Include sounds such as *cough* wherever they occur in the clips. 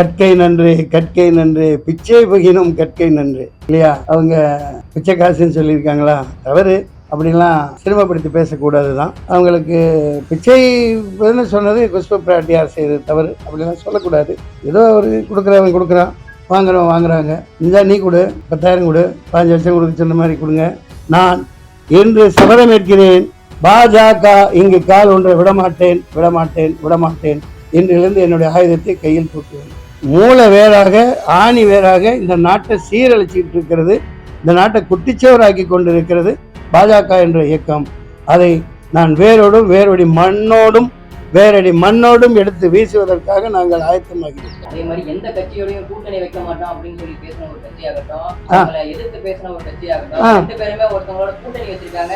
கற்கை நன்று கற்கை நன்று பிச்சை புகினும் கற்கை நன்று. இல்லையா? அவங்க பிச்சை காசுன்னு சொல்லியிருக்காங்களா? தவறு. அப்படிலாம் சிரமப்படுத்தி பேசக்கூடாது தான் அவங்களுக்கு பிச்சை சொன்னது குஷ்ப பிராட்டியார் செய்தது தவறு. அப்படிலாம் சொல்லக்கூடாது. ஏதோ ஒரு கொடுக்குறவன் கொடுக்குறான். வாங்குறவன் வாங்குறாங்க. இந்த நீ கொடு. பத்தாயிரம் கொடு. பாஞ்சு லட்சம் கொடுக்க சொன்ன மாதிரி கொடுங்க. நான் என்று சபதம் ஏற்கிறேன். பாஜக இங்கு கால் ஒன்றை விடமாட்டேன். விடமாட்டேன். விடமாட்டேன். இன்றிலிருந்து என்னுடைய ஆயுதத்தை கையில் தூக்குவேன். மூல வேறாக ஆணி வேறாக இந்த நாட்டை சீரழிச்சிட்டு இருக்கிறது இந்த நாட்டை குட்டிச்சோராக்கி கொண்டிருக்கிறது பாஜக என்ற இயக்கம். அதை நான் வேரோடும் வேரொடி மண்ணோடும் வேரடி மண்ணோடும் எடுத்து வீசுவதற்காக நாங்கள் ஆயத்தமாகிறோம் அதே மாதிரி எந்த கட்சியோடையும் கூட்டணி வைக்க மாட்டோம் அப்படின்னு சொல்லி பேசின ஒரு கட்சியாகட்டும் எதிர்த்து பேசின ஒரு கட்சியாகட்டும். ரெண்டு பேருமே ஒருத்தவங்களோட கூட்டணி வச்சிருக்காங்க.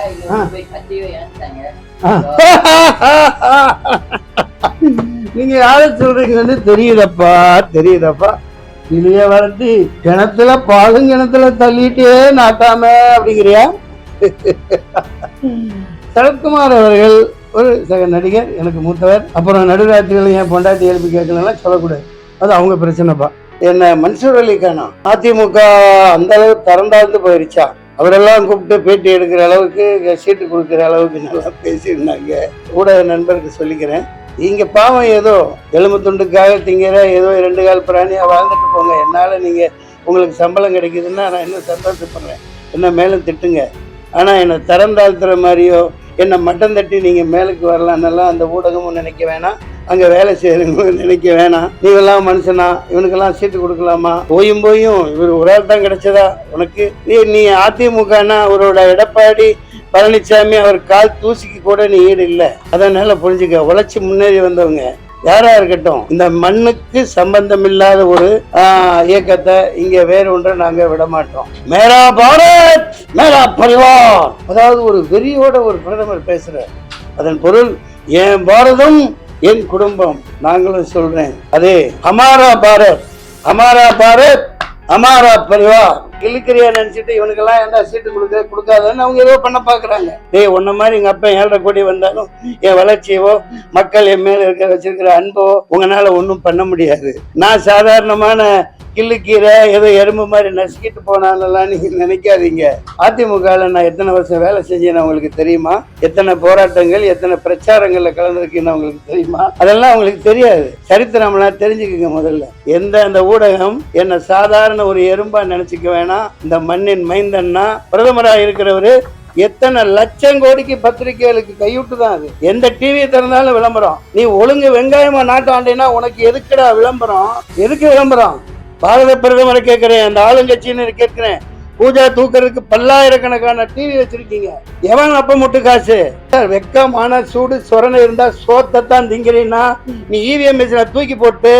கட்சியை இணைச்சிட்டாங்க. *laughs* நீங்க யார சொல்றீங்கன்னு தெரியுதப்பா தெரியுதப்பா. கிளிய வளர்த்தி கிணத்துல பாலும் கிணத்துல தள்ளிட்டே நாட்டாம அப்படிங்கிறியா? சரத்குமார் அவர்கள் ஒரு சக நடிகர் எனக்கு மூத்தவர். அப்புறம் நடுராத்திரியில் என் பொண்டாட்டி எழுப்பி கேட்கலாம் சொல்லக்கூடாது. அது அவங்க பிரச்சனைப்பா. என்ன மன்சூர் அலி கானா? அதிமுக அந்த அளவு தரண்டாந்து போயிருச்சா? அவரெல்லாம் கூப்பிட்டு பேட்டி எடுக்கிற அளவுக்கு சீட்டு கொடுக்குற அளவுக்கு நல்லா பேசியிருந்தாங்க. கூட நண்பருக்கு சொல்லிக்கிறேன். இங்க பாவம் ஏதோ எலும்பு துண்டுக்காக திங்கிற ஏதோ ரெண்டு கால் பிராணியா வாழ்ந்துட்டு போங்க. என்னால நீங்க உங்களுக்கு சம்பளம் கிடைக்குதுன்னா நான் இன்னும் சந்தோஷப்படுறேன்? என்ன மேலும் திட்டுங்க. ஆனா என்னை தரம் தாழ்த்துற மாதிரியோ என்னை மட்டம் தட்டி நீங்க மேலுக்கு வரலான்னெல்லாம் அந்த ஊடகமும் நினைக்க வேணாம். அங்க வேலை செய்யறவங்க நினைக்க வேணாம். நீங்களாம் மனுஷனா? இவனுக்கெல்லாம் சீட்டு கொடுக்கலாமா? போயும் போயும் இவர் ஒரு ஆள் தான் கிடைச்சதா? உனக்கு? நீ நீ அதிமுகனா? அவரோட எடப்பாடி பழனிசாமி அவர் கால் தூசிக்கு கூட நீ ஈடு இல்லை. அதனால புரிஞ்சுக்க உழைச்சி முன்னேறி வந்தவங்க யாரா இருக்கட்டும் இந்த மண்ணுக்கு சம்பந்தம் இல்லாத ஒரு இயக்கத்தை இங்க வேற ஒன்றை நாங்க விட மாட்டோம். மேரா பாரத் மேரா பரிவார். அதாவது ஒரு வெறியோட ஒரு பிரதமர் பேசுறார். அதன் பொருள் என் பாரதம் என் குடும்பம். நாங்களும் சொல்றேன். அதே அமாரா பாரத் அமாரா பாரத் அமாரா பரிவார். கிளிக்கிறியா நினைச்சிட்டு இவனுக்கெல்லாம் என்ன சீட்டு கொடுக்க கொடுக்காதன்னு அவங்க ஏதோ பண்ண பாக்குறாங்க. டேய் உன்ன மாதிரி எங்க அப்பா ஏழரை கோடி வந்தாலும் என் வளர்ச்சியவோ மக்கள் என் மேல இருக்க வச்சிருக்கிற அன்போ உங்களால ஒன்றும் பண்ண முடியாது. நான் சாதாரணமான கிள்ளுக்கீரை ஏதோ எறும்பு மாதிரி நசுக்கிட்டு போனாலெல்லாம் நீங்க நினைக்காதீங்க. அதிமுகவில் நான் எத்தனை வருஷம் வேலை செஞ்சேன்னு உங்களுக்கு தெரியுமா? எத்தனை போராட்டங்கள் எத்தனை பிரச்சாரங்கள்ல கலந்துருக்குன்னு உங்களுக்கு தெரியுமா? அதெல்லாம் உங்களுக்கு தெரியாது. சரித்திரம்லாம் தெரிஞ்சுக்குங்க முதல்ல. எந்த அந்த ஊடகம் என்ன சாதாரண ஒரு எறும்பா நினைச்சுக்க வேணாம். இந்த மண்ணின் மைந்தன்னா பிரதமரா இருக்கிறவரு எத்தனை லட்சம் கோடிக்கு பத்திரிகைகளுக்கு கையூட்டு தான் அது. எந்த டிவி திறந்தாலும் விளம்பரம். நீ ஒழுங்கு வெங்காயமா நாட்டாண்டேன்னா உனக்கு எதுக்குடா விளம்பரம்? எதுக்கு விளம்பரம்? பாரத பிரதமரை கேட்கிறேன் அந்த ஆளுங்கட்சின்னு கேட்கிறேன். பூஜா தூக்கறதுக்கு பல்லாயிரக்கணக்கான டிவி வச்சிருக்கீங்க. எவன் அப்ப முட்டு காசு? வெக்கமான சூடு சொரணை இருந்தா சோத்தை தான் திங்கிறீன்னா நீ இவிஎம் மிஷினை தூக்கி போட்டு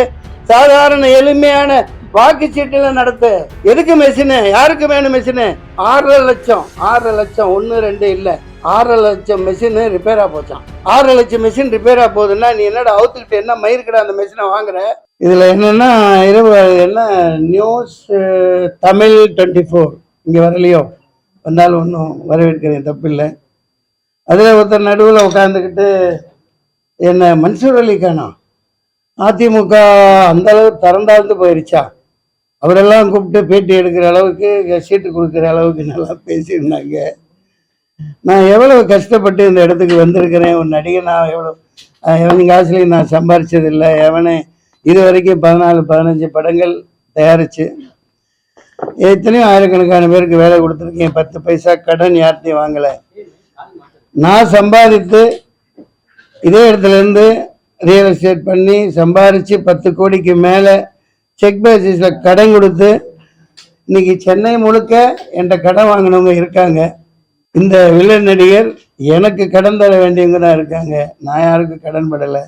சாதாரண எளிமையான வாக்குச்சீட்டுல நடத்து. எதுக்கு மெஷினு யாருக்கு வேணும் மெஷினு ஆறரை லட்சம். ஆறரை லட்சம் ஒன்று ரெண்டு இல்லை. ஆறரை லட்சம் மெஷின் ரிப்பேரா போச்சான் ஆறரை லட்சம் மிஷின் ரிப்பேரா போகுதுன்னா நீ என்னடா அவுத்துக்கிட்டு என்ன மயிருக்கடா அந்த மெஷினை வாங்குற? இதில் என்னென்னா இரவு என்ன நியூஸ் தமிழ் டுவெண்ட்டி ஃபோர் இங்கே வரலையோ? வந்தாலும் ஒன்றும் வரவேற்கிறேன் தப்பில்லை. அதில் ஒருத்தர் நடுவில் உட்காந்துக்கிட்டு என்ன மன்சூர் அலி கானா அதிமுக அந்த அளவு திறந்தாழ்ந்து போயிருச்சா? அவரெல்லாம் கூப்பிட்டு பேட்டி எடுக்கிற அளவுக்கு சீட்டு கொடுக்குற அளவுக்கு நல்லா பேசியிருந்தாங்க. நான் எவ்வளவு கஷ்டப்பட்டு இந்த இடத்துக்கு வந்திருக்கிறேன். ஒரு நடிகை நான் எவ்வளோ எவன் காசுலையும் நான் சம்பாரிச்சதில்லை. எவனே இது வரைக்கும் பதினாலு பதினஞ்சு படங்கள் தயாரிச்சு எத்தனையோ ஆயிரக்கணக்கான பேருக்கு வேலை கொடுத்துருக்கேன். பத்து பைசா கடன் யார்ட்டையும் வாங்கலை. நான் சம்பாதித்து இதே இடத்துலேருந்து ரியல் எஸ்டேட் பண்ணி சம்பாரித்து பத்து கோடிக்கு மேலே செக் பேசிஸில் கடன் கொடுத்து இன்னைக்கு சென்னை முழுக்க என்கிட்ட கடன் வாங்கினவங்க இருக்காங்க. இந்த வில்லன் நடிகர் எனக்கு கடன் தர வேண்டியவங்க தான் இருக்காங்க. நான் யாருக்கும் கடன் படலை.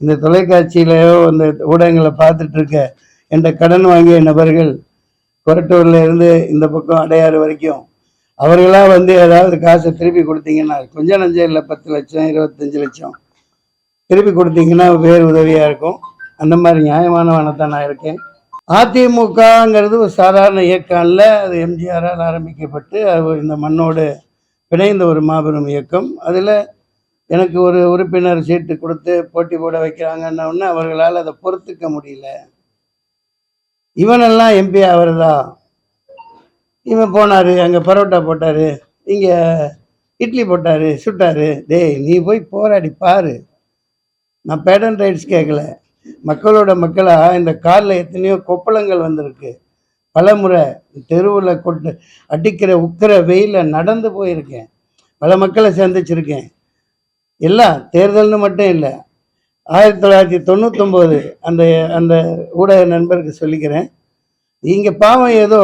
இந்த தொலைக்காட்சியிலையோ இந்த ஊடகங்களை பார்த்துட்டு இருக்க என்ற கடன் வாங்கிய நபர்கள் கொரட்டூர்ல இருந்து இந்த பக்கம் அடையாறு வரைக்கும் அவர்களாக வந்து ஏதாவது காசை திருப்பி கொடுத்தீங்கன்னா கொஞ்சம் நஞ்சம் இல்லை பத்து லட்சம் இருபத்தஞ்சு லட்சம் திருப்பி கொடுத்தீங்கன்னா வேறு உதவியாக இருக்கும். அந்த மாதிரி நியாயமானவனை தான் நான் இருக்கேன். அதிமுகங்கிறது ஒரு சாதாரண இயக்கம் அல்ல. அது எம்ஜிஆரால் ஆரம்பிக்கப்பட்டு அது இந்த மண்ணோடு பிணைந்த ஒரு மாபெரும் இயக்கம். அதில் எனக்கு ஒரு உறுப்பினர் சீட்டு கொடுத்து போட்டி போட வைக்கிறாங்கன்ன உடனே அவர்களால் அதை பொறுத்துக்க முடியல. இவனெல்லாம் எம்பி ஆகிறதா இவன் போனார் அங்கே பரோட்டா போட்டார் இங்கே இட்லி போட்டார் சுட்டார். டேய் நீ போய் போராடி பாரு. நான் பேட்டன் ரைட்ஸ் கேட்கல. மக்களோட மக்களாக இந்த காரில் எத்தனையோ கொப்பளங்கள் வந்திருக்கு. பலமுறை தெருவில் கொட்டு அடிக்கிற உக்கிற வெயிலில் நடந்து போயிருக்கேன். பல மக்களை சந்திச்சிருக்கேன். எல்லாம் தேர்தல்னு மட்டும் இல்லை. ஆயிரத்தி தொள்ளாயிரத்தி தொண்ணூத்தொம்போது அந்த அந்த ஊடக நண்பருக்கு சொல்லிக்கிறேன். நீங்கள் பாவம் ஏதோ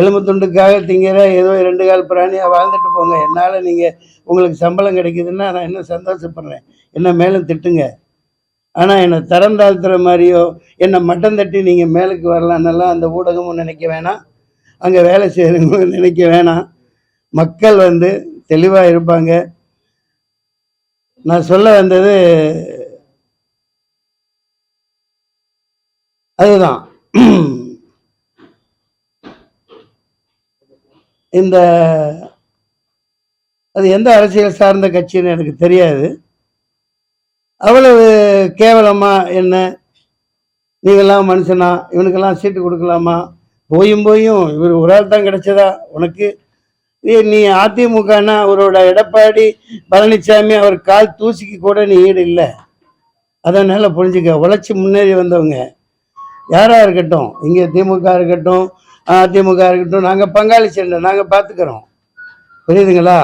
எலும்பு துண்டுக்காக திங்கிற ஏதோ ரெண்டு கால் பிராணியாக வாழ்ந்துட்டு போங்க. என்னால் நீங்கள் உங்களுக்கு சம்பளம் கிடைக்குதுன்னா நான் இன்னும் சந்தோஷப்படுறேன். என்ன மேலும் திட்டுங்க. ஆனால் என்னை தரம் தாழ்த்துற மாதிரியோ என்னை மட்டம் தட்டி நீங்கள் மேலுக்கு வரலான்னெல்லாம் அந்த ஊடகமும் நினைக்க வேணாம். அங்கே வேலை செய்கிறவங்களும் நினைக்க வேணாம். மக்கள் வந்து தெளிவாக இருப்பாங்க. நான் சொல்ல வந்தது அதுதான். இந்த அது எந்த அரசியல் சார்ந்த கட்சின்னு எனக்கு தெரியாது. அவ்வளவு கேவலமாக என்ன? நீங்கள்லாம் மனுஷனா? இவனுக்கெல்லாம் சீட்டு கொடுக்கலாமா? போயும் போயும் இவர் ஒரு ஆள் தான் கிடைச்சதா உனக்கு? நீ நீ அதிமுகனா அவரோட எடப்பாடி பழனிசாமி அவர் கால் தூசிக்கு கூட நீ ஈடு இல்லை. அதனால புரிஞ்சுக்க உழைச்சி முன்னேறி வந்தவங்க. யாராக இருக்கட்டும் இங்கே திமுக இருக்கட்டும் அதிமுக இருக்கட்டும் நாங்கள் பங்காளி சண்டை நாங்கள் பார்த்துக்கிறோம் புரியுதுங்களா?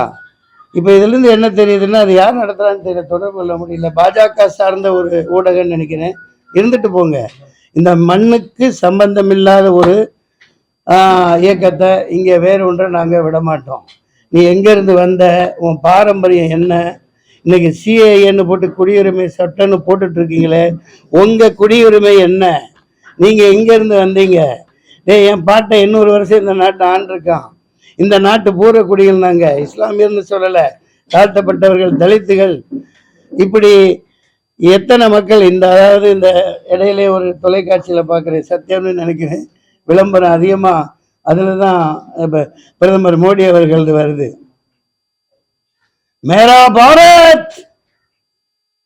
இப்போ இதுலேருந்து என்ன தெரியுதுன்னா அது யார் நடத்துகிறான்னு தெரியல தொடர்பு கொள்ள முடியல. பாஜக சார்ந்த ஒரு ஊடகம்னு நினைக்கிறேன். இருந்துட்டு போங்க. இந்த மண்ணுக்கு சம்பந்தமில்லாத ஒரு இயக்கத்தை இங்கே வேறு ஒன்றை நாங்கள் விட மாட்டோம் நீ எங்கேருந்து வந்த உன் பாரம்பரியம் என்ன? இன்னைக்கு சிஏஏன்னு போட்டு குடியுரிமை சட்டம்னு போட்டுட்டு இருக்கீங்களே உங்கள் குடியுரிமை என்ன? நீங்கள் எங்கேருந்து வந்தீங்க? டேய் என் பாட்டை இன்னொரு வருஷம் இந்த நாட்டை ஆண்டிருக்கான். இந்த நாட்டு பூர்வ குடிகள் நாங்கள் இஸ்லாமியர்னு சொல்லலை தாழ்த்தப்பட்டவர்கள் தலித்துகள். இப்படி எத்தனை மக்கள் இந்த அதாவது இந்த இடையிலே ஒரு தொலைக்காட்சியில் பார்க்குறேன் சத்தியம்னு நினைக்கிறேன். விளம்பரம் அதிகமாக அதில் தான் இப்போ பிரதமர் மோடி அவர்களது வருது. மேரா பாரத்!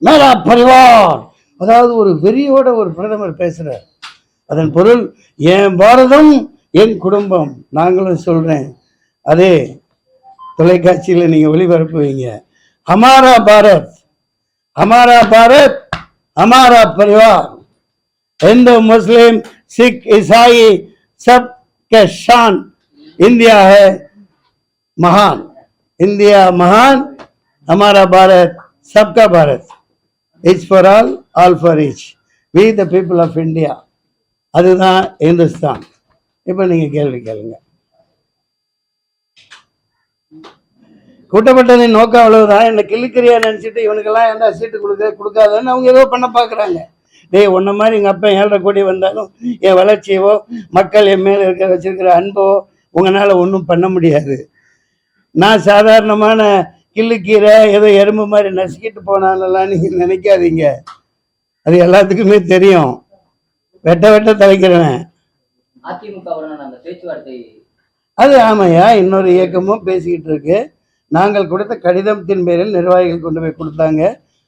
மேரா பரிவார்! அதாவது ஒரு வெறியோட ஒரு பிரதமர் பேசுகிறார் அதன் பொருள் என் பாரதம் என் குடும்பம். நாங்களும் சொல்கிறேன் அதே தொலைக்காட்சியில் நீங்கள் ஒளிபரப்புவீங்க ஹமாரா பாரத்! ஹமாரா பாரத்! ஹமாரா பரிவார்! இந்து முஸ்லீம் சிக் இசாயி सब के शान इंडिया है महान इंडिया महान हमारा भारत सबका Bharat each for all all for each we the people of India அதுதான் இந்துஸ்தான் இப்போ நீங்கள் கேள்வி கேளுங்க கூட்டப்பட்டதின் நோக்கம் அவ்வளவுதான் என்னை கிள்ளுக்கிறியா நினச்சிட்டு இவனுக்கெல்லாம் எந்த சீட்டு கொடுக்க கொடுக்காதன்னு அவங்க ஏதோ பண்ண பார்க்குறாங்க டேய் உன்ன மாதிரி எங்கள் அப்பா ஏழரை கோடி வந்தாலும் என் வளர்ச்சியவோ மக்கள் என் மேலே இருக்க வச்சிருக்கிற அன்போ உங்களால் ஒன்றும் பண்ண முடியாது. நான் சாதாரணமான கிள்ளுக்கீரை ஏதோ எறும்பு மாதிரி நசுக்கிட்டு போனாலெல்லாம் நீங்கள் நினைக்காதீங்க. அது எல்லாத்துக்குமே தெரியும். வெட்ட வெட்ட தலைக்கிறவன். அது ஆமையா? இன்னொரு இயக்கமும் பேசிக்கிட்டு இருக்கு. நாங்கள் கொடுத்த கடிதத்தின் பேரில் நிர்வாகிகள் கொண்டு போய் கொடுத்தாங்க.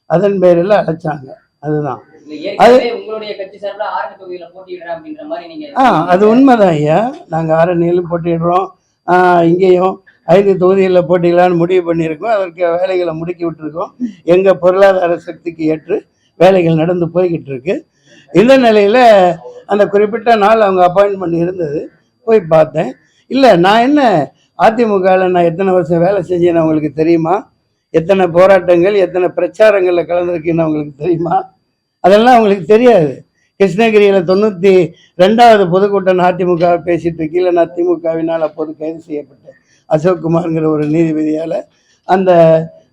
அதன் பேரில் அழைச்சாங்க. அதுதான். இல்ல ஏற்கனவே உங்களுடைய கட்சி சார்பில் ஆரணி தொகுதியில போட்டியிடுறேன் அப்படின்ற மாதிரி நீங்க ஆ அது உண்மைதான் ஐயா. நாங்கள் ஆரணியிலும் போட்டிடுறோம் ஆ, இங்கேயும் ஐந்து தொகுதிகளில் போட்டிக்கலான்னு முடிவு பண்ணியிருக்கோம். அதற்கு வேலைகளை முடுக்கி விட்டுருக்கோம். எங்கள் பொருளாதார சக்திக்கு ஏற்று வேலைகள் நடந்து போய்கிட்டு இருக்கு இந்த நிலையில் அந்த குறிப்பிட்ட நாள் அவங்க அப்பாயின்மெண்ட் இருந்தது. போய் பார்த்தேன். இல்லை நான் என்ன அதிமுகவில் நான் எத்தனை வருஷம் வேலை செஞ்சேன்னு அவங்களுக்கு தெரியுமா? எத்தனை போராட்டங்கள் எத்தனை பிரச்சாரங்களில் கலந்துருக்கேன்னு அவங்களுக்கு தெரியுமா? அதெல்லாம் அவங்களுக்கு தெரியாது. கிருஷ்ணகிரியில் தொண்ணூற்றி ரெண்டாவது பொதுக்கூட்டம் அதிமுக பேசிட்டு இருக்கீங்கள நான் திமுகவினால் அப்போது கைது செய்யப்பட்டேன் அசோக்குமார்ங்கிற ஒரு நீதிபதியால் அந்த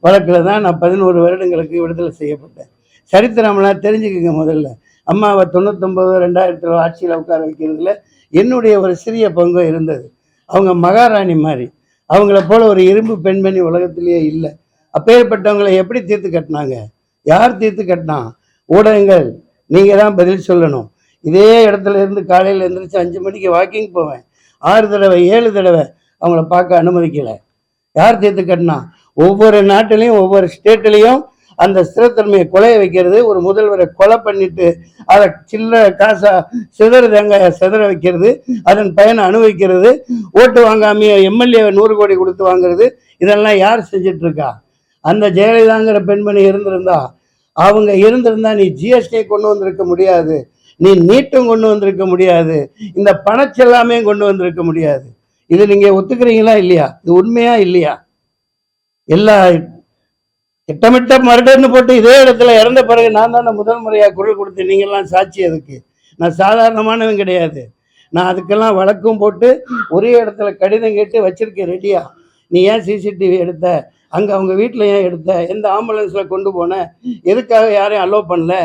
வழக்கில் தான் நான் பதினோரு வருடங்களுக்கு விடுதலை செய்யப்பட்டேன். சரித்திரம்லாம் தெரிஞ்சுக்கோங்க முதல்ல. அம்மாவை தொண்ணூத்தொம்பது ரெண்டாயிரத்தில் ஆட்சியில் உட்கார வைக்கிறதுல என்னுடைய ஒரு சிறிய பங்கு இருந்தது. அவங்க மகாராணி மாதிரி. அவங்கள போல ஒரு இரும்பு பெண்மணி உலகத்திலேயே இல்லை. அப்பேற்பட்டவங்களை எப்படி தீர்த்து கட்டினாங்க? யார் தீர்த்து கட்டினா ஊடகங்கள் நீங்கள் தான் பதில் சொல்லணும். இதே இடத்துல இருந்து காலையில் எழுந்திரிச்சு அஞ்சு மணிக்கு வாக்கிங் போவேன். ஆறு தடவை ஏழு தடவை அவங்கள பார்க்க அனுமதிக்கலை. யார் தீர்த்து கட்டினா? ஒவ்வொரு நாட்டிலையும் ஒவ்வொரு ஸ்டேட்லேயும் அந்த ஸ்திரத்தன்மையை கொலைய வைக்கிறது ஒரு முதல்வரை கொலை பண்ணிட்டு அதை சில்லற காசா சிதற தேங்காய சிதற வைக்கிறது அதன் பயனை அனுபவிக்கிறது ஓட்டு வாங்காமைய எம்எல்ஏ நூறு கோடி கொடுத்து வாங்குறது இதெல்லாம் யார் செஞ்சிட்டு இருக்கா அந்த ஜெயலலிதாங்கிற பெண்மணி இருந்திருந்தா அவங்க இருந்திருந்தா நீ ஜிஎஸ்டியை கொண்டு வந்திருக்க முடியாது. நீ நீட்டும் கொண்டு வந்திருக்க முடியாது. இந்த பணச்செல்லாமே கொண்டு வந்திருக்க முடியாது. இது நீங்க ஒத்துக்கிறீங்களா இல்லையா? இது உண்மையா இல்லையா? எல்லா திட்டமிட்ட மருடர்னு போட்டு இதே இடத்துல இறந்த பிறகு நான் தானே முதல் முறையா குரல் கொடுத்து நீங்கெல்லாம் சாட்சி அதுக்கு நான் சாதாரணமானவன் கிடையாது. நான் அதுக்கெல்லாம் வழக்கும் போட்டு ஒரே இடத்துல கடிதம் கேட்டு வச்சிருக்கேன் ரெடியா. நீ ஏன் சிசிடிவி எடுத்த? அங்கே அவங்க வீட்டில் ஏன் எடுத்த? எந்த ஆம்புலன்ஸில் கொண்டு போன? எதுக்காக யாரையும் அலோவ் பண்ணல?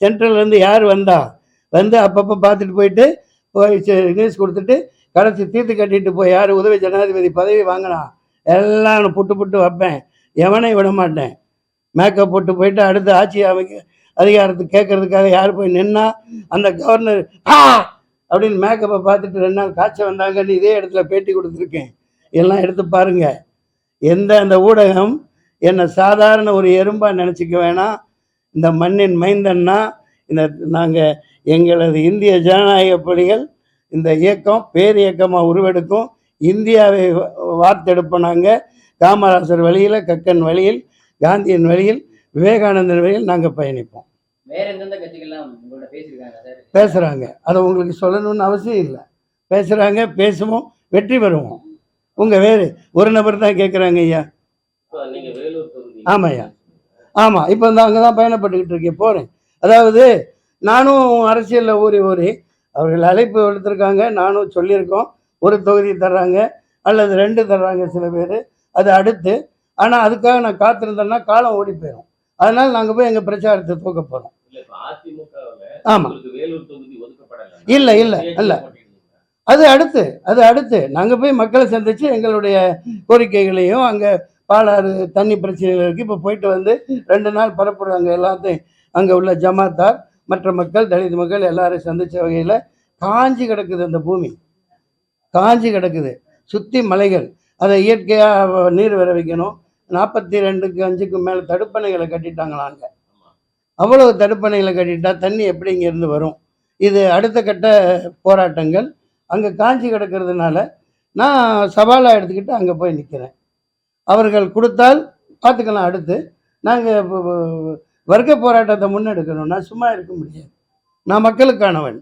சென்ட்ரல்லேருந்து யார் வந்தா? வந்து அப்பப்போ பார்த்துட்டு போயிட்டு போய் நியூஸ் கொடுத்துட்டு கடைசி தீர்த்து கட்டிட்டு போய் யார்? உதவி ஜனாதிபதி பதவி வாங்கினா? எல்லாம் நான் புட்டு புட்டு வைப்பேன். எவனை விட மாட்டேன். மேக்கப் போட்டு போயிட்டு அடுத்து ஆட்சி அமைக்க அதிகாரத்துக்கு கேட்கறதுக்காக யார் போய் நின்னா அந்த கவர்னர் ஆ! அப்படின்னு மேக்கப்பை பார்த்துட்டு ரெண்டு நாள் காய்ச்சல் வந்தாங்கன்னு இதே இடத்துல பேட்டி கொடுத்துருக்கேன். எல்லாம் எடுத்து பாருங்கள் எந்த அந்த ஊடகம் என்னை சாதாரண ஒரு எறும்பா நினச்சிக்க வேணாம். இந்த மண்ணின் மைந்தன்னா இந்த நாங்கள் எங்களது இந்திய ஜனநாயக பணிகள் இந்த இயக்கம் பேர் இயக்கமாக உருவெடுக்கும். இந்தியாவை வார்த்தெடுப்போம் நாங்கள் காமராசர் வழியில் கக்கன் வழியில் காந்தியின் வழியில் விவேகானந்தன் வழியில் நாங்கள் பயணிப்போம். பேசுகிறாங்க அதை உங்களுக்கு சொல்லணும்னு அவசியம் இல்லை. பேசுகிறாங்க பேசுவோம் வெற்றி பெறுவோம். உங்கள் வேறு. ஒரு நபர் தான் கேட்குறாங்க ஐயா. தொகுதி ஆமாய்யா. ஆமாம் இப்போ இந்த அங்கே தான் பயணப்பட்டுக்கிட்டு இருக்கேன் போகிறேன் அதாவது நானும் அரசியலில் ஊறி ஊறி அவர்கள் அழைப்பு எடுத்திருக்காங்க நானும் சொல்லியிருக்கோம். ஒரு தொகுதி தர்றாங்க அல்லது ரெண்டு தர்றாங்க சில பேர். அது அடுத்து ஆனால் அதுக்காக நான் காத்திருந்தேன்னா காலம் ஓடி போயிடும் அதனால் நாங்கள் போய் எங்கள் பிரச்சாரத்தை தூக்க போகிறோம் ஆமாம் இல்ல, இல்ல, இல்ல. அது அடுத்து அது அடுத்து. நாங்கள் போய் மக்களை சந்தித்து எங்களுடைய கோரிக்கைகளையும் அங்கே பாலாறு தண்ணி பிரச்சனைகள் இருக்குது இப்போ போயிட்டு வந்து ரெண்டு நாள் பரப்புறாங்க எல்லாத்தையும் அங்கே உள்ள ஜமாத்தார் மற்ற மக்கள் தலித் மக்கள் எல்லாரையும் சந்தித்த வகையில் காஞ்சி கிடக்குது அந்த பூமி. காஞ்சி கிடக்குது. சுற்றி மலைகள். அதை இயற்கையாக நீர் வர வைக்கணும். நாற்பத்தி ரெண்டுக்கு அஞ்சுக்கு மேலே தடுப்பணைகளை கட்டிட்டாங்களாங்க அவ்வளவு தடுப்பணைகளை கட்டிட்டா தண்ணி எப்படி இங்கேருந்து வரும்? இது அடுத்த கட்ட போராட்டங்கள். அங்கே காஞ்சி கிடக்கிறதுனால நான் சவாலாக எடுத்துக்கிட்டு அங்கே போய் நிற்கிறேன் அவர்கள் கொடுத்தால் பார்த்துக்கலாம் அடுத்து. நாங்கள் வர்க்க போராட்டத்தை முன்னெடுக்கணும் நான் சும்மா இருக்க முடியாது. நான் மக்களுக்கானவன்.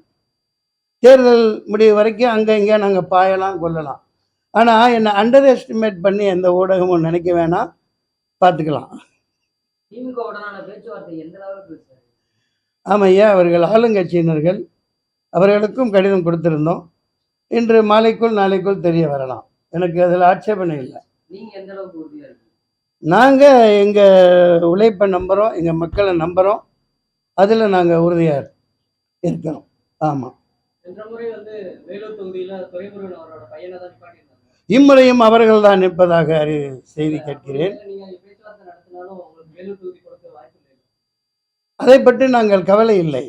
தேர்தல் முடிவு வரைக்கும் அங்கே இங்கே நாங்கள் பாயலாம் கொள்ளலாம் ஆனால் என்னை அண்டர் எஸ்டிமேட் பண்ணி எந்த ஊடகமும் நினைக்க வேணாம். பார்த்துக்கலாம். ஆமாம் ஐயா அவர்கள் ஆளுங்கட்சியினர்கள் அவர்களுக்கும் கடிதம் கொடுத்திருந்தோம். இன்று மாலைக்குள் நாளைக்குள் தெரிய வரலாம். எனக்கு அதில் ஆட்சேபனை இல்லை. நாங்கள் எங்கள் உழைப்பை நம்புகிறோம் எங்கள் மக்களை நம்புகிறோம் அதில் நாங்கள் உறுதியாக இருக்கிறோம். ஆமாம் இம்முறையும் அவர்கள் தான் நிற்பதாக அறி செய்தி கேட்கிறேன். அதை பற்றி நாங்கள் கவலை இல்லை.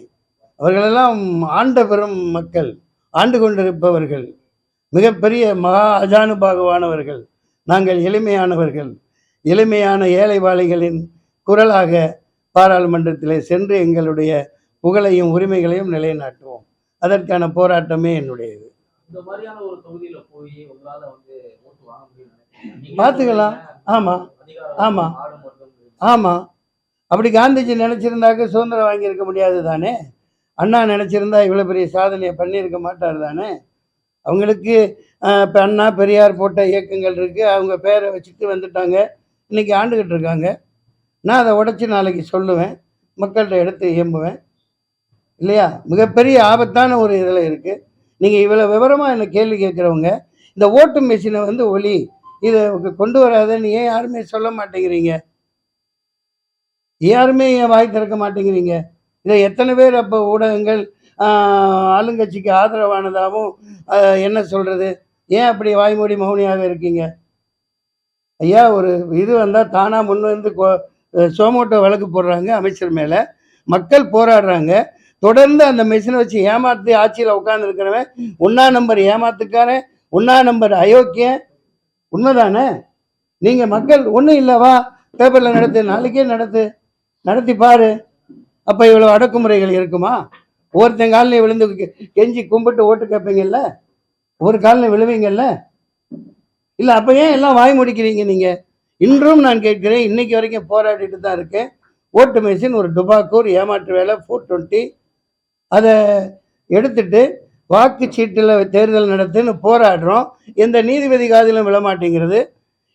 அவர்களெல்லாம் ஆண்ட பெரும் மக்கள். ஆண்டு கொண்டிருப்பவர்கள் மிகப்பெரிய மகா அஜானுபாகுவானவர்கள் நாங்கள் எளிமையானவர்கள் எளிமையான ஏழை வாழைகளின் குரலாக பாராளுமன்றத்திலே சென்று எங்களுடைய புகழையும் உரிமைகளையும் நிலைநாட்டுவோம் அதற்கான போராட்டமே என்னுடையது பார்த்துக்கலாம். ஆமா. ஆமா. ஆமாம் அப்படி காந்திஜி நினச்சிருந்தாக்க சுதந்திரம் வாங்கியிருக்க முடியாது தானே அண்ணா நினச்சிருந்தா இவ்வளோ பெரிய சாதனையை பண்ணியிருக்க மாட்டார் தானே? அவங்களுக்கு இப்போ அண்ணா பெரியார் போட்ட இயக்கங்கள் இருக்குது அவங்க பேரை வச்சுட்டு வந்துட்டாங்க. இன்றைக்கி ஆண்டுகிட்டு இருக்காங்க. நான் அதை உடச்சி நாளைக்கு சொல்லுவேன். மக்கள்கிட்ட எடுத்து இயம்புவேன் இல்லையா? மிகப்பெரிய ஆபத்தான ஒரு இதில் இருக்குது நீங்கள் இவ்வளோ விவரமாக என்னை கேள்வி கேட்குறவங்க இந்த ஓட்டு மிஷினை வந்து ஒலி இதை கொண்டு வராதன்னு ஏன் யாருமே சொல்ல மாட்டேங்கிறீங்க? யாருமே ஏன் வாய் திறக்க மாட்டேங்கிறீங்க? இதை எத்தனை பேர் அப்போ ஊடகங்கள் ஆளுங்கட்சிக்கு ஆதரவானதாகவும் என்ன சொல்கிறது ஏன் அப்படி வாய்மூடி மௌனியாக இருக்கீங்க? ஐயா ஒரு இது வந்தால் தானாக முன் வந்து கோ- சோமோட்டோ வழக்கு போடுறாங்க அமைச்சர் மேலே. மக்கள் போராடுறாங்க. தொடர்ந்து அந்த மிஷினை வச்சு ஏமாற்றி ஆட்சியில் உட்காந்துருக்கிறவன் ஒன்றா நம்பர் ஏமாத்துக்காரன் ஒன்றா நம்பர் அயோக்கியன். உண்மைதானே? நீங்கள் மக்கள் ஒன்றும் இல்லைவா பேப்பரில் நடத்து நாளைக்கே நடத்து. நடத்தி பாரு. அப்போ இவ்வளோ அடக்குமுறைகள் இருக்குமா? ஒருத்தன் காலில் விழுந்து கெஞ்சி கும்பிட்டு ஓட்டு கேட்பீங்கல்ல? ஒரு காலில் விழுவீங்கல்ல? இல்லை அப்போ ஏன் எல்லாம் வாய் முடிக்கிறீங்க நீங்கள் இன்றும் நான் கேட்கிறேன் இன்னைக்கு வரைக்கும் போராடிட்டு தான் இருக்கேன். ஓட்டு மிஷின் ஒரு டுபாக்கூர் ஏமாற்று வேலை ஃபோர் டுவெண்ட்டி அதை எடுத்துட்டு வாக்குச்சீட்டில் தேர்தல் நடத்துன்னு போராடுறோம். எந்த நீதிபதி காதிலும் விழமாட்டேங்கிறது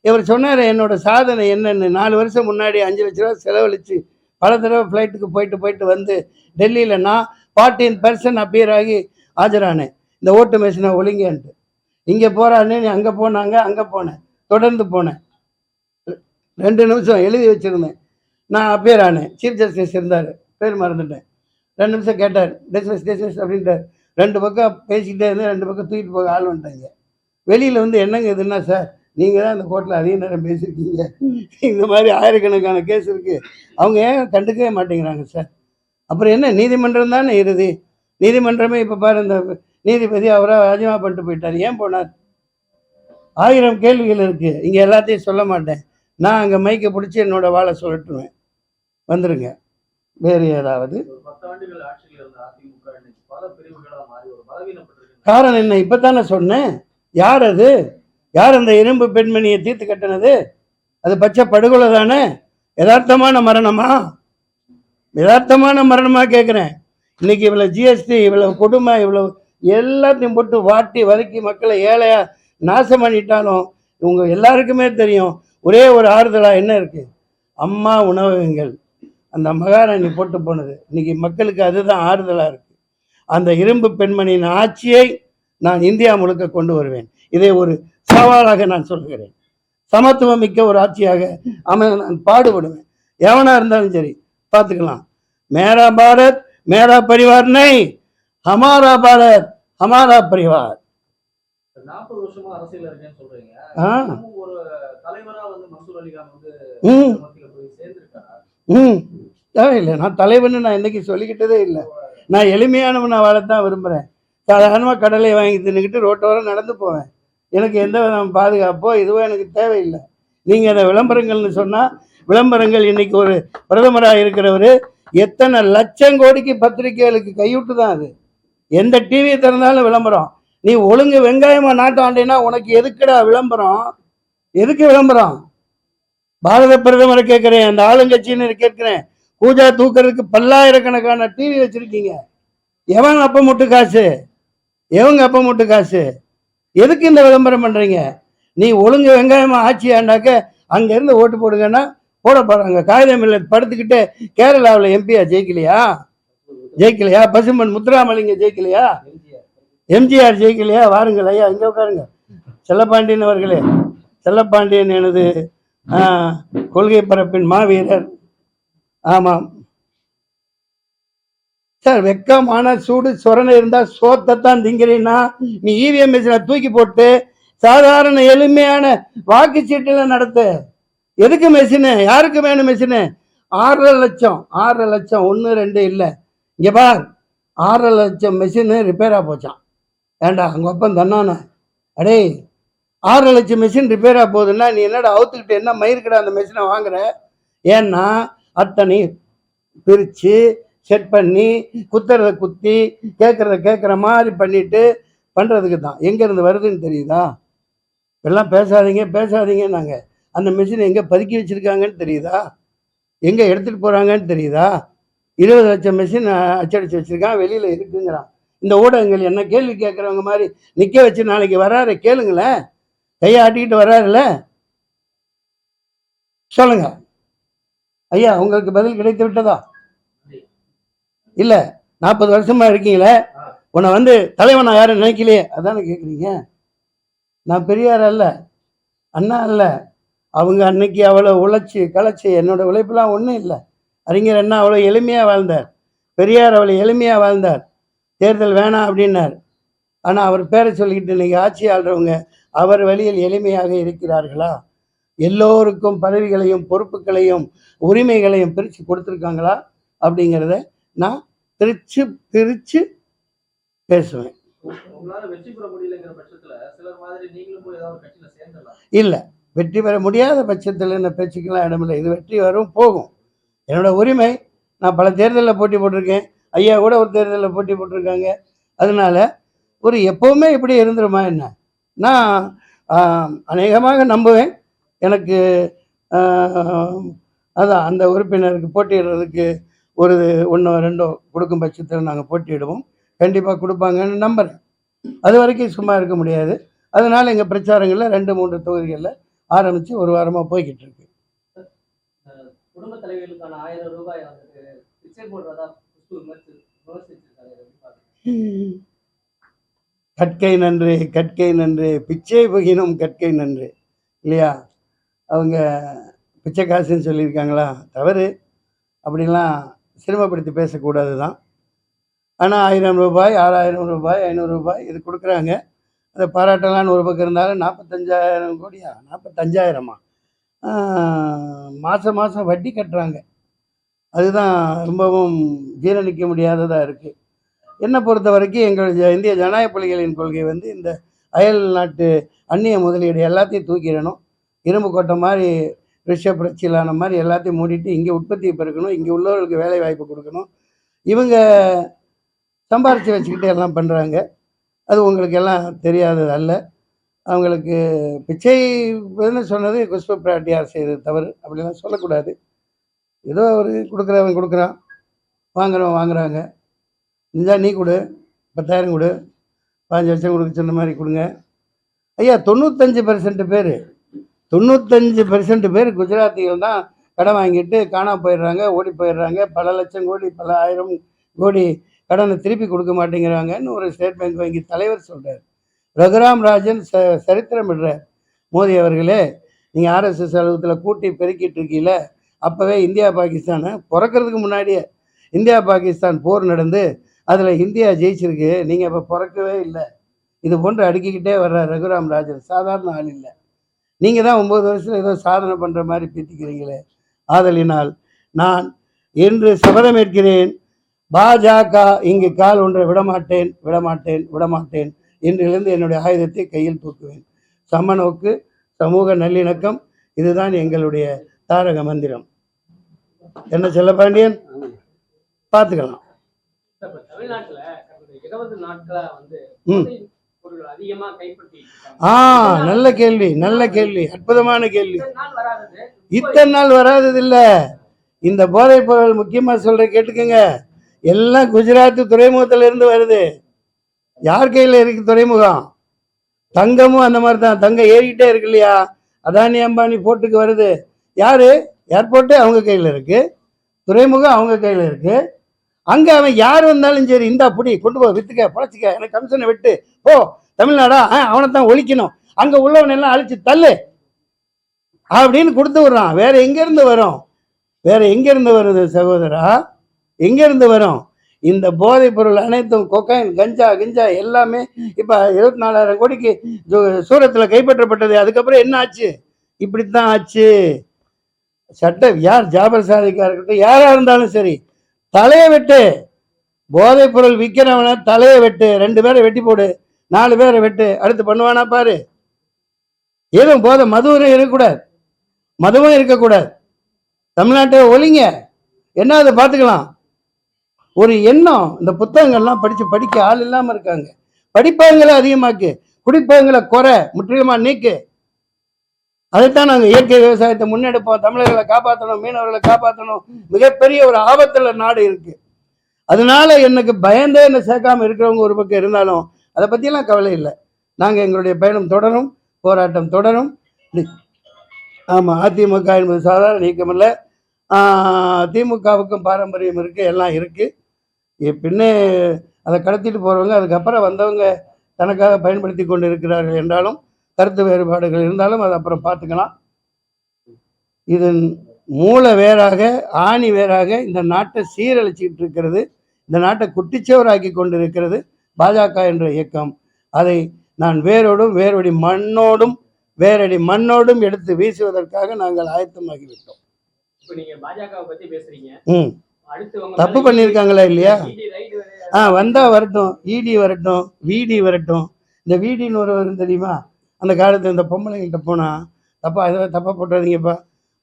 இவர் சொன்னார் என்னோட சாதனை என்னென்னு. நாலு வருஷம் முன்னாடி அஞ்சு லட்ச ரூபா செலவழித்து பல தடவை ஃப்ளைட்டுக்கு போயிட்டு போயிட்டு வந்து டெல்லியில் நான் ஃபார்ட்டீன் பர்சன்ட் அப்பியர் ஆகி ஆஜரானேன். இந்த ஓட்டு மெஷினை ஒழுங்கன்ட்டு. இங்கே போகிறான்னு நீ அங்கே போனாங்க அங்கே போனேன். தொடர்ந்து போனேன். ரெண்டு நிமிஷம் எழுதி வச்சுருந்தேன். நான் அப்பியர் ஆனேன். சீஃப் ஜஸ்டிஸ் இருந்தார். பேர் மறந்துட்டேன். ரெண்டு நிமிஷம் கேட்டார். டிஸ்மிஸ் டிஸ்மிஸ் அப்படின்ட்டார். ரெண்டு பக்கம் பேசிக்கிட்டே இருந்து ரெண்டு பக்கம் தூக்கிட்டு போக ஆள் வந்துட்டாங்க. வெளியில் வந்து என்னங்க இதுன்னா சார் நீங்கள் தான் இந்த கோர்ட்டில் அதிக நேரம் பேசியிருக்கீங்க. இந்த மாதிரி ஆயிரக்கணக்கான கேஸ் இருக்குது அவங்க ஏன் கண்டுக்கவே மாட்டேங்கிறாங்க சார் அப்புறம் என்ன நீதிமன்றம் தானே இறுதி? நீதிமன்றமே இப்போ பாரு இந்த நீதிபதி அவராக ராஜினாமா பண்ணிட்டு போயிட்டார். ஏன் போனார்? ஆயிரம் கேள்விகள் இருக்குது இங்கே எல்லாத்தையும் சொல்ல மாட்டேன். நான் அங்கே மைக்கை பிடிச்சி என்னோட வாழை சொல்லட்டுவேன் வந்துருங்க. வேறு ஏதாவது காரணம் என்ன? இப்போ தானே சொன்னேன். யார் அது? யார் அந்த இரும்பு பெண்மணியை தீர்த்து கட்டினது? அது பச்சை படுகொலை தானே? யதார்த்தமான மரணமா? யதார்த்தமான மரணமா கேட்குறேன். இன்னைக்கு இவ்வளோ ஜிஎஸ்டி இவ்வளோ கொடுமை இவ்வளோ எல்லாத்தையும் போட்டு வாட்டி வதக்கி மக்களை ஏழையாக நாசம் பண்ணிட்டாலும் இவங்க எல்லாருக்குமே தெரியும். ஒரே ஒரு ஆறுதலாக என்ன இருக்குது அம்மா உணவகங்கள் அந்த மகாராணி போட்டு போனது. இன்னைக்கு மக்களுக்கு அதுதான் ஆறுதலாக இருக்குது அந்த இரும்பு பெண்மணியின் ஆட்சியை நான் இந்தியா முழுக்க கொண்டு வருவேன். இதை ஒரு சவாலாக நான் சொல்கிறேன். சமத்துவம் மிக்க ஒரு ஆட்சியாக அமைய நான் பாடுபடுவேன். எவனா இருந்தாலும் சரி பார்த்துக்கலாம். மேரா பாரத் மேரா பரிவார் நை ஹமாரா பாரத் ஹமாரா பரிவார். தேவையில்லை நான் தலைவன்னு நான் என்னைக்கு சொல்லிக்கிட்டதே இல்லை. நான் எளிமையானவனை வாழத்தான் விரும்புகிறேன் சாதாரணமாக கடலை வாங்கி தின்னுக்கிட்டு ரோட்டோரம் நடந்து போவேன். எனக்கு எந்த விதமான பாதுகாப்போ இதுவோ எனக்கு தேவையில்லை. நீங்கள் அதை விளம்பரங்கள்னு சொன்னால் விளம்பரங்கள் இன்னைக்கு ஒரு பிரதமராக இருக்கிறவர் எத்தனை லட்சம் கோடிக்கு பத்திரிகைகளுக்கு கைவிட்டு தான் அது. எந்த டிவி திறந்தாலும் விளம்பரம். நீ ஒழுங்கு வெங்காயமாக நாட்டாண்டினா உனக்கு எதுக்குடா விளம்பரம்? எதுக்கு விளம்பரம்? பாரத பிரதமரை கேட்குறேன் அந்த ஆளுங்கட்சின்னு கேட்குறேன் பூஜா தூக்கிறதுக்கு பல்லாயிரக்கணக்கான டிவி வச்சுருக்கீங்க. எவன் அப்ப முட்டு காசு? எவங்க அப்ப முட்டு காசு? எதுக்கு இந்த விளம்பரம் பண்ணுறீங்க நீ ஒழுங்கு வெங்காயமா ஆட்சி ஆண்டாக்க ஓட்டு போடுங்கன்னா போட போறாங்க. காகிதம் இல்லை படுத்துக்கிட்டு கேரளாவில் எம்பியா ஜெயிக்கலையா? ஜெயிக்கலையா? பசுமன் முத்துராமலிங்க ஜெயிக்கலையா? எம்ஜிஆர் ஜெயிக்கலையா? வாருங்கள் ஐயா இங்கே உட்காருங்க. செல்லப்பாண்டியன் அவர்களே செல்லப்பாண்டியன் எனது கொள்கை பரப்பின் மாவீரர். ஆமாம். சார் வெக்கமான சூடு சொரணை இருந்தால் சோத்தத்தான் திங்கிறீன்னா நீ இவிஎம் மிஷினை தூக்கி போட்டு சாதாரண எளிமையான வாக்குச்சீட்டில் நடத்து. எதுக்கு மெஷினு யாருக்கு வேணும் மெஷினு ஆறரை லட்சம் ஆறரை லட்சம் ஒன்று ரெண்டு இல்லை. இங்கே பார் ஆறரை லட்சம் மெஷினு ரிப்பேராக போச்சான் ஏண்டா அங்கே ஒப்பம் தன்னானே? அடே ஆறரை லட்சம் மிஷின் ரிப்பேராக போகுதுன்னா நீ என்னடா அவுத்துக்கிட்டு என்ன மயிருக்கடா அந்த மெஷினை வாங்குற? ஏன்னா அத்தனை பிரித்து செட் பண்ணி குத்துறத குத்தி கேட்குறத கேட்குற மாதிரி பண்ணிட்டு பண்ணுறதுக்கு தான். எங்கேருந்து வருதுன்னு தெரியுதா? எல்லாம் பேசாதீங்க பேசாதீங்க நாங்கள் அந்த மிஷினை எங்கே பதுக்கி வச்சுருக்காங்கன்னு தெரியுதா? எங்கே எடுத்துகிட்டு போகிறாங்கன்னு தெரியுதா? இருபது லட்சம் மிஷின் அச்சடிச்சு வச்சுருக்கான் வெளியில் இருக்குங்கிறான். இந்த ஊடகங்கள் என்ன கேள்வி கேட்குறவங்க மாதிரி நிற்க வச்சு நாளைக்கு வராரு கேளுங்களேன். கையை ஆட்டிக்கிட்டு வராருல. சொல்லுங்க. ஐயா உங்களுக்கு பதில் கிடைத்து விட்டதா? இல்லை நாற்பது வருஷமா இருக்கீங்களே உன்னை வந்து தலைவனா யாரும் நினைக்கலையே? அதானே கேட்குறீங்க நான் பெரியார் அல்ல அண்ணா அல்ல. அவங்க அன்னைக்கு அவ்வளோ உழைச்சி களைச்சி என்னோட உழைப்புலாம் ஒன்றும் இல்லை. அறிஞர் அண்ணா அவ்வளோ எளிமையாக வாழ்ந்தார். பெரியார் அவ்வளோ எளிமையாக வாழ்ந்தார். தேர்தல் வேணாம் அப்படின்னார். ஆனால் அவர் பேரை சொல்லிக்கிட்டு இன்றைக்கி ஆட்சி ஆள்றவங்க அவர் வழியில் எளிமையாக இருக்கிறார்களா? எல்லோருக்கும் பதவிகளையும் பொறுப்புகளையும் உரிமைகளையும் பிரித்து கொடுத்துருக்காங்களா? அப்படிங்கிறத நான் பிரித்து பிரித்து பேசுவேன். இல்லை வெற்றி பெற முடியாத பட்சத்தில் இந்த பேச்சுக்கெல்லாம் இடமில்லை இது வெற்றி வரும் போகும். என்னோட உரிமை நான் பல தேர்தலில் போட்டி போட்டிருக்கேன். ஐயா கூட ஒரு தேர்தலில் போட்டி போட்டிருக்காங்க. அதனால ஒரு எப்போவுமே இப்படி இருந்துருமா என்ன? நான் அநேகமாக நம்புவேன். எனக்கு அதான் அந்த உறுப்பினருக்கு போட்டியிடுறதுக்கு ஒரு ஒன்றோ ரெண்டோ கொடுக்கும் பட்சத்தில் நாங்கள் போட்டியிடுவோம். கண்டிப்பாக கொடுப்பாங்கன்னு நம்புகிறேன் அது வரைக்கும் சும்மா இருக்க முடியாது. அதனால எங்கள் பிரச்சாரங்களில் ரெண்டு மூன்று தொகுதிகளில் ஆரம்பித்து ஒரு வாரமாக போய்கிட்டு இருக்கு. குடும்ப தலைவிகளுக்கான ஆயிரம் ரூபாய் வந்துட்டு பிச்சை போடுறதா? கற்கை நன்று கற்கை நன்று பிச்சை புகினும் கற்கை நன்று. இல்லையா? அவங்க பிச்சை காசுன்னு சொல்லியிருக்காங்களா? தவறு. அப்படிலாம் சிரமப்படுத்தி பேசக்கூடாது தான் ஆனால் ஆயிரம் ரூபாய் ஆறாயிரம் ரூபாய் ஐநூறு ரூபாய் இது கொடுக்குறாங்க. அந்த பாராட்டலான்னு ஒரு பக்கம் இருந்தாலும் நாற்பத்தஞ்சாயிரம் கோடியா? நாற்பத்தஞ்சாயிரமா மாதம் மாதம் வட்டி கட்டுறாங்க. அதுதான் ரொம்பவும் ஜீரணிக்க முடியாததாக இருக்குது என்னை பொறுத்த வரைக்கும் எங்கள் இந்திய ஜனநாயக புலிகளின் கொள்கை வந்து இந்த அயல் நாட்டு அந்நிய முதலீடு எல்லாத்தையும் தூக்கிடணும். இரும்பு கொட்டை மாதிரி ரிஷப் மாதிரி எல்லாத்தையும் மூடிட்டு இங்கே உற்பத்தியை பெருக்கணும் இங்கே உள்ளவர்களுக்கு வேலை வாய்ப்பு கொடுக்கணும். இவங்க சம்பாரித்து வச்சுக்கிட்டு எல்லாம் பண்ணுறாங்க அது உங்களுக்கு எல்லாம் தெரியாதது அல்ல. அவங்களுக்கு பிச்சை சொன்னது குஷ்ப பிராட்டியார் செய்தது தவறு. அப்படிலாம் சொல்லக்கூடாது. ஏதோ அவர் கொடுக்குறவன் கொடுக்குறான். வாங்குறவன் வாங்குறாங்க. இந்தா நீ கொடு பத்தாயிரம் கொடு பாஞ்சு லட்சம் கொடுக்க சொன்ன மாதிரி கொடுங்க. ஐயா தொண்ணூத்தஞ்சு பர்சன்ட் பேர் தொண்ணூத்தஞ்சு பெர்சன்ட் பேர் குஜராத்திகள் தான் கடன் வாங்கிட்டு காணாம போயிடுறாங்க ஓடி போயிடுறாங்க. பல லட்சம் கோடி பல ஆயிரம் கோடி கடனை திருப்பி கொடுக்க மாட்டேங்கிறாங்கன்னு ஒரு ஸ்டேட் பேங்க் வங்கி தலைவர் சொல்கிறார் ரகுராம் ராஜன் ச சரித்திரம் இடுறார் மோடி அவர்களே நீங்கள் ஆர்எஸ்எஸ் அலுவலகத்தில் கூட்டி பெருக்கிட்டு இருக்கீங்கள அப்போவே இந்தியா பாகிஸ்தானை பிறக்கிறதுக்கு முன்னாடியே இந்தியா பாகிஸ்தான் போர் நடந்து அதில் இந்தியா ஜெயிச்சிருக்கு நீங்கள் இப்போ பிறக்கவே இல்லை. இது போன்று அடுக்கிக்கிட்டே வர்ற ரகுராம் ராஜன் சாதாரண ஆள் இல்லை. நீங்கள் தான் ஒம்பது வருஷத்தில் ஏதோ சாதனை பண்ணுற மாதிரி பீத்திக்கிறீங்களே ஆதலினால் நான் என்று சபதமேற்கிறேன் பாஜக இங்கு கால் ஒன்றை விடமாட்டேன் விடமாட்டேன் விடமாட்டேன் இன்றிலிருந்து என்னுடைய ஆயுதத்தை கையில் தூக்குவேன். சமநோக்கு சமூக நல்லிணக்கம் இதுதான் எங்களுடைய தாரக மந்திரம். என்ன செல்லப்பாண்டியன் பார்த்துக்கலாம். இப்ப தமிழ்நாட்டுல இருபது நாட்களா வந்து ஆ நல்ல கேள்வி நல்ல கேள்வி அற்புதமான கேள்வி. இத்தனை நாள் வராதது. இல்ல இந்த போதைப் பொருள் முக்கியமா சொல்ற கேட்டுக்கங்க. எல்லாம் குஜராத் துறைமுகத்துல இருந்து வருது. யார் கையில இருக்கு துறைமுகம்? தங்கமும் அந்த மாதிரி தான். தங்கம் ஏறிக்கிட்டே இருக்கு இல்லையா? அதானி அம்பானி போர்ட்டுக்கு வருது. யாரு? ஏர்போர்ட்டு அவங்க கையில இருக்கு. துறைமுகம் அவங்க கையில இருக்கு. அங்க அவன் யார் வந்தாலும் சரி இந்தா புடி கொண்டு போ வித்துக்க பொழைச்சிக்க எனக்கு கமிஷனை விட்டு போ. தமிழ்நாடா? அவனை தான் ஒழிக்கணும். அங்கே உள்ளவன் எல்லாம் அழிச்சு தள்ளு. அப்படின்னு கொடுத்து விடுறான். வேற எங்கேருந்து வரும்? வேற எங்கேருந்து வருது சகோதரா? எங்கேருந்து வரும்? இந்த போதைப் பொருள் அனைத்தும் கொக்கைன் கஞ்சா கிஞ்சா எல்லாமே இப்போ இருபத்தி நாலாயிரம் கோடிக்கு சூ- கைப்பற்றப்பட்டது. அதுக்கப்புறம் என்ன ஆச்சு? இப்படித்தான் ஆச்சு. சட்ட யார் ஜாபர் சாதிக்கா இருக்கட்டும் யாராக இருந்தாலும் சரி தலையை வெட்டு. போதைப் பொருள் விற்கிறவனை தலையை வெட்டு. ரெண்டு பேரை வெட்டி போடு. நாலு பேரை வெட்டு அடுத்து பண்ணுவானா பாரு? ஏதும் போதை மதுவும் இருக்கக்கூடாது. மதுவும் இருக்கக்கூடாது. தமிழ்நாட்டை ஒழிங்க. என்ன அதை பார்த்துக்கலாம். ஒரு எண்ணம். இந்த புத்தகங்கள்லாம் படித்து படிக்க ஆள் இல்லாமல் இருக்காங்க. படிப்பவங்களை அதிகமாக்கு. குடிப்பவங்களை குறை முற்றிலுமா நீக்கு. அதைத்தான் நாங்கள் இயற்கை விவசாயத்தை முன்னெடுப்போம். தமிழர்களை காப்பாற்றணும் மீனவர்களை காப்பாற்றணும் மிகப்பெரிய ஒரு ஆபத்தில் நாடு இருக்குது அதனால எனக்கு பயந்தே என்ன சேர்க்காம இருக்கிறவங்க ஒரு பக்கம் இருந்தாலும் அதை பற்றியெல்லாம் கவலை இல்லை. நாங்கள் எங்களுடைய பயணம் தொடரும் போராட்டம் தொடரும். ஆமாம் அதிமுக என்பது சாதாரண நீக்கமில்லை. திமுகவுக்கும் பாரம்பரியம் இருக்குது எல்லாம் இருக்குது பின்னே அதை கடத்திட்டு போகிறவங்க அதுக்கப்புறம் வந்தவங்க தனக்காக பயன்படுத்தி கொண்டு இருக்கிறார்கள் என்றாலும் கருத்து வேறுபாடுகள் இருந்தாலும் அது அப்புறம் பார்த்துக்கலாம். இதன் மூல வேறாக ஆணி வேறாக இந்த நாட்டை சீரழிச்சிக்கிட்டு இருக்கிறது இந்த நாட்டை குட்டிச்சவராக்கி கொண்டு இருக்கிறது பாஜக என்ற இயக்கம். அதை நான் வேரோடும் வேரொடி மண்ணோடும் வேரடி மண்ணோடும் எடுத்து வீசுவதற்காக நாங்கள் ஆயத்தமாகிவிட்டோம். தப்பு பண்ணியிருக்காங்களா இல்லையா? ஆ வந்தா வரட்டும் இடி வரட்டும் விடி வரட்டும். இந்த விடின்னு ஒரு வரும் தெரியுமா? அந்த காலத்தில் இந்த பொம்பளைங்கள்ட்ட போனால் தப்பா ஏதோ தப்பாக போட்டுறாதீங்கப்பா.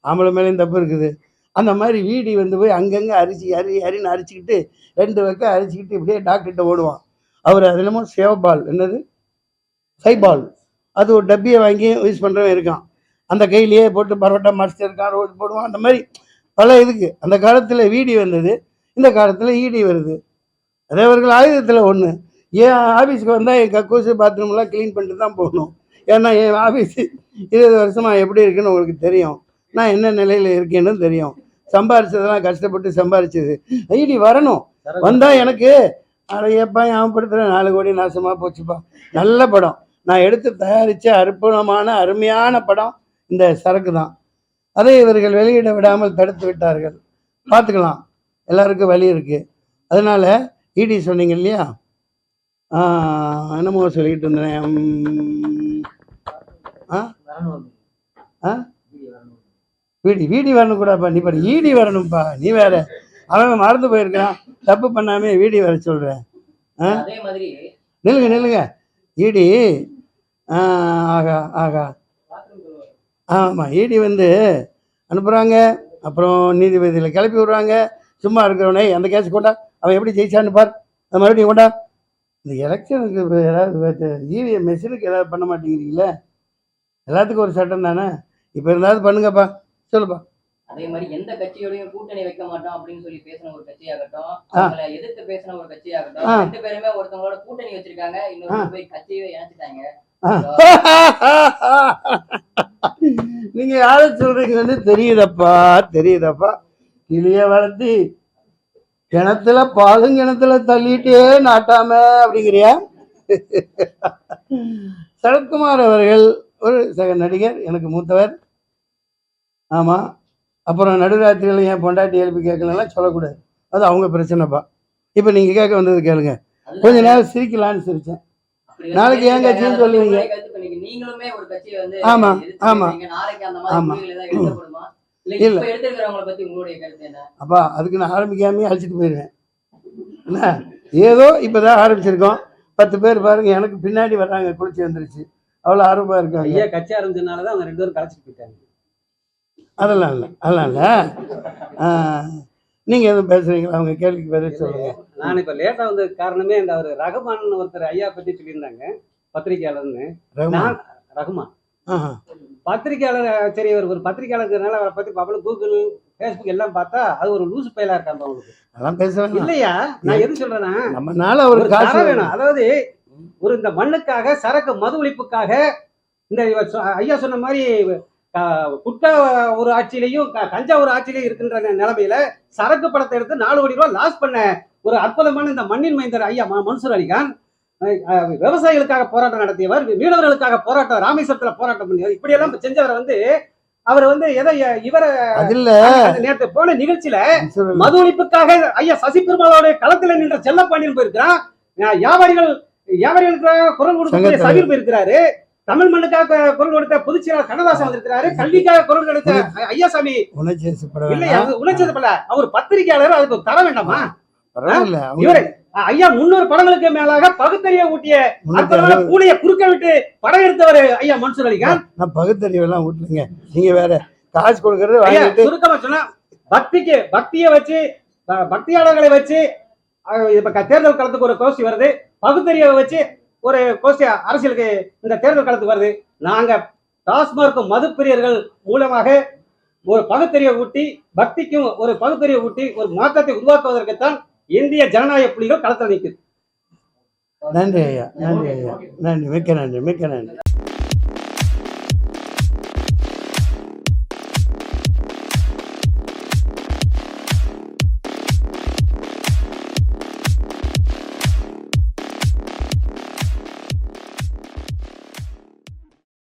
ஆம்பளை மேலேயும் தப்பு இருக்குது. அந்த மாதிரி வீடி வந்து போய் அங்கங்கே அரிச்சு அரி அரின்னு அரிச்சுக்கிட்டு ரெண்டு பக்கம் அரிச்சுக்கிட்டு இப்படியே டாக்டர்கிட்ட ஓடுவான். அவர் அது என்னமோ சேவபால் என்னது? சைபால். அது ஒரு டப்பியை வாங்கி யூஸ் பண்ணுறவன் இருக்கான். அந்த கையிலேயே போட்டு பரோட்டா மாஸ்டர் இருக்கான் ரோடு போடுவான் அந்த மாதிரி பல இதுக்கு. அந்த காலத்தில் வீடி வந்தது இந்த காலத்தில் ஈடி வருது. அதே அவர்கள் ஆயுதத்தில் ஒன்று என் ஆஃபீஸுக்கு வந்தால் என் கக்கூசு பாத்ரூம்லாம் க்ளீன் பண்ணிட்டு தான் போகணும்? ஏன்னா என் ஆஃபீஸ் இருபது வருஷமாக எப்படி இருக்குன்னு உங்களுக்கு தெரியும். நான் என்ன நிலையில் இருக்கேன்னு தெரியும். சம்பாரிச்சதெல்லாம் கஷ்டப்பட்டு சம்பாரிச்சது. ஐடி வரணும். வந்தால் எனக்கு அடையப்பா ஞாபகப்படுத்துகிறேன் நாலு கோடி நாசமாக போச்சுப்பா. நல்ல படம். நான் எடுத்து தயாரித்த அற்புதமான அருமையான படம் இந்த சரக்கு தான். அதை இவர்கள் வெளியிட விடாமல் தடுத்து விட்டார்கள். பார்த்துக்கலாம். எல்லாருக்கும் வழி இருக்குது அதனால் இடி சொன்னீங்க இல்லையா? என்னமோ சொல்லிக்கிட்டு இருந்தேன். ஆ? வீடி வீடி வரணும் கூடப்பா. நீ பாரு ஈடி வரணும்ப்பா நீ வேற அவன் மறந்து போயிருக்கான் தப்பு பண்ணாமே வீடி வர சொல்கிறேன் நில்லுங்க நில்லுங்க. ஈடி ஆ, ஆகா ஆகா. ஆமாம் ஈடி வந்து அனுப்புகிறாங்க அப்புறம் நீதிபதியில் கிளப்பி விடுறாங்க. சும்மா இருக்கிறவனே அந்த கேஸ் கொண்டா அவன் எப்படி ஜெயிச்சான்னு பார். மறுபடியும் கொண்டா. இந்த எலெக்ஷனுக்கு ஏதாவது இவிஎம் மெஷினுக்கு ஏதாவது பண்ண மாட்டேங்கிறீங்களே? எல்லாத்துக்கும் ஒரு சட்டம் தானே? இப்போ இருந்தாலும் பண்ணுங்கப்பா. சொல்லுப்பா. அதே மாதிரி எந்த கட்சியோடையும் கூட்டணி வைக்க மாட்டோம் அப்படின்னு சொல்லி பேசின ஒரு கட்சியாகட்டும். அவங்கள எதிர்த்து பேசின ஒரு கட்சியாகட்டும். ரெண்டு பேருமே ஒருத்தவங்களோட கூட்டணி வச்சிருக்காங்க இன்னொரு போய் கட்சியை இணைச்சிட்டாங்க. *laughs* நீங்க யாரை சொல்றீங்கன்னு தெரியுதப்பா தெரியுதப்பா. கிளிய வளர்த்தி கிணத்துல பாலும் கிணத்துல தள்ளிட்டே நாட்டாம அப்படிங்கிறியா? *laughs* சரத்குமார் அவர்கள் ஒரு சக நடிகர் எனக்கு மூத்தவர். ஆமா. அப்புறம் நடுராத்திரியில் என் பொண்டாட்டி எழுப்பி கேட்கலாம் சொல்லக்கூடாது அது அவங்க பிரச்சனைப்பா இப்போ நீங்க கேட்க வந்தது கேளுங்க கொஞ்ச நேரம் சிரிக்கலான்னு அப்படி நாளைக்கு ஏன். கட்சின்னு சொல்லுவீங்க? உங்களுடைய கருத்து இப்ப நீங்க நீங்களுமே ஒரு கட்சியை வந்து ஆமா, எதிர்த்து ஆமா. பேசுறீங்க. நாளைக்கு அந்த மாதிரி ஆமா. முடிவுகள் ஏதாவது எடுக்கப்படுமா இல்ல இல்ல. இப்ப எடுத்திருக்கிறவங்கள பத்தி உங்களுடைய கருத்து என்ன அப்பா அதுக்கு நான் ஆரம்பிக்காமே அழைச்சிட்டு போயிடுவேன் என்ன ஏதோ இப்போதான் ஆரம்பிச்சிருக்கோம் பத்து பேர் பாருங்க எனக்கு பின்னாடி வர்றாங்க குளிச்சு வந்துருச்சு அவ்வளோ ஆர்வமாக இருக்காங்க ஐயா கட்சி ஆரம்பிச்சதுனால தான் அவங்க ரெண்டு பேரும் கலைச்சிட்டு போயிட்டாங்க அதெல்லாம் இல்லை அதெல்லாம் இல்லை. நீங்கள் எதுவும் பேசுகிறீங்களா அவங்க கேள்விக்கு பதில் சொல்லுங்கள் நான் இப்போ லேட்டாக வந்த காரணமே இந்த அவர் ரகுமான் ஒருத்தர் ஐயா பற்றி சொல்லியிருந்தாங்க பத்திரிகையாளர்னு. நான் ரகுமான். பத்திரிகையாளர் சரி அவர் ஒரு பத்திரிகையாளர்னால அவரை பற்றி பபனு கூகுள் ஃபேஸ்புக் எல்லாம் பார்த்தா அது ஒரு லூசு பயிலா இருக்காங்க அவங்களுக்கு அதெல்லாம் பேசுகிறேன் இல்லையா? நான் எது சொல்றேன்னா நம்மனால ஒரு காசு வேணும். அதாவது ஒரு இந்த மண்ணுக்காக சரக்கு மது ஒழிப்புக்காக இந்த ஐயா சொன்ன மாதிரி குட்ட ஒரு ஆட்சியிலையும் ஒரு ஆட்சியிலையும் இருக்கின்ற நிலைமையில சரக்கு படத்தை எடுத்து நாலு கோடி ரூபாய் லாஸ் பண்ண ஒரு அற்புதமான இந்த மண்ணின் மைந்தர் ஐயா மன்சூர் அலிகான் விவசாயிகளுக்காக போராட்டம் நடத்தியவர் மீனவர்களுக்காக போராட்டம் ராமேஸ்வரத்துல போராட்டம் பண்ணியவர். இப்படி எல்லாம் செஞ்சவரை வந்து அவர் வந்து எதை இவரை நேற்று போன நிகழ்ச்சியில மது ஒழிப்புக்காக ஐயா சசி பெருமாளோட களத்துல நின்ற செல்லப்பாண்டியன் போயிருக்கிறான். வியாபாரிகள் வியாபாரிகளுக்காக குரல் சங்கத்தலைவர். சபீர் போயிருக்கிறாரு தமிழ் மண்ணுக்காக குரல் கொடுத்த பொதுச்செயலாளர் கண்ணதாசன் வந்திருக்கிறாரு. கல்விக்காக குரல் கொடுத்த ஐயாசாமி. உணர்ச்சது போல அவர் பத்திரிகையாளர் அதுக்கு தர வேண்டாமா? இவரு ஐயா முன்னூறு படங்களுக்கு மேலாக பகுத்தறிய ஊட்டிய அற்புதமான பூனையை குறுக்க விட்டு படம் எடுத்தவர் ஐயா மன்சூர் அலிகான். நான் பகுத்தறிவெல்லாம் விட்டுலுங்க நீங்க வேற காசு கொடுக்கறது சுருக்கமா சொன்னா பக்திக்கு பக்தியை வச்சு பக்தியாளர்களை வச்சு இப்ப தேர்தல் களத்துக்கு ஒரு கோஷ்டி வருது. பகுத்தறிவை வச்சு ஒரு கோஷ்டி அரசியலுக்கு இந்த தேர்தல் களத்துக்கு வருது. நாங்க டாஸ்மார்க் மதுப்பிரியர்கள் மூலமாக ஒரு பகுத்தறிவை ஊட்டி பக்திக்கும் ஒரு பகுத்தறிவை ஊட்டி ஒரு மாற்றத்தை உருவாக்குவதற்குத்தான் இந்திய ஜனநாயக புலிகள் களத்தில் நிற்குது. நன்றி ஐயா நன்றி ஐயா. நன்றி மிக்க நன்றி மிக்க நன்றி.